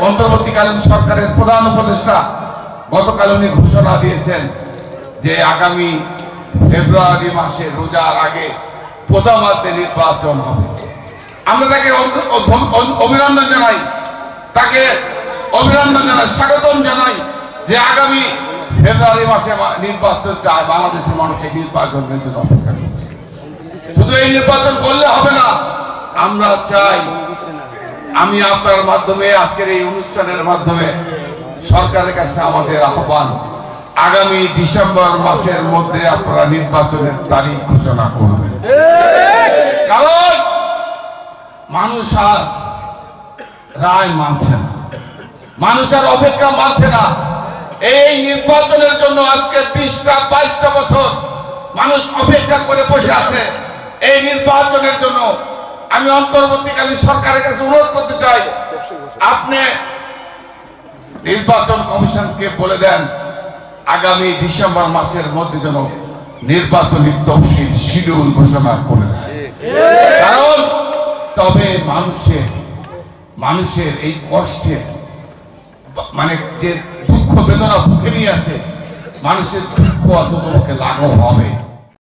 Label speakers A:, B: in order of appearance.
A: অন্তর্বর্তীকালীন সরকারের প্রধান উপদেষ্টা গতকাল উনি ঘোষণা দিয়েছেন যে আগামী ফেব্রুয়ারি মাসে রোজার আগে প্রথমার্ধে নির্বাচন হবে। আমরা তাকে অভ- অভ- অভ- অভিনন্দন জানাই। তাকে অভিনন্দন জানাই, স্বাগতম জানাই যে আগামী ফেব্রুয়ারি মাসে নির্বাচন চায়, বাংলাদেশের মানুষ এই নির্বাচনের অপেক্ষা করছে। শুধু এই নির্বাচন করলে হবে না, আমরা চাই আমি আপনার মাধ্যমে, আজকের এই অনুষ্ঠানের মাধ্যমে সরকারের কাছে আমাদের আহ্বান, আগামী ডিসেম্বর মাসের মধ্যে আপনারা নির্বাচনের তারিখ ঘোষণা করবেন। কারণ মানুষ আর রায় মানছে না। মানুষ আর অপেক্ষা মানছে না। এই নির্বাচনের জন্য আজকে বিশটা, বাইশটা বছর মানুষ অপেক্ষা করে বসে আছে। এই নির্বাচনের জন্য আমি অন্তর্বর্তীকালীন সরকারের কাছে অনুরোধ আপনি নির্বাচন কমিশনকে বলে দেন, আগামী ডিসেম্বর মাসের মধ্যে যেন নির্বাচনী তফসিল শিডিউল ঘোষণা করে দেয়। কারণ তবে মানুষের মানুষের এই কষ্টের মানে যে দুঃখ বেদনা বুকে নিয়ে আছে মানুষের দুঃখ অন্তত লাঘব হবে।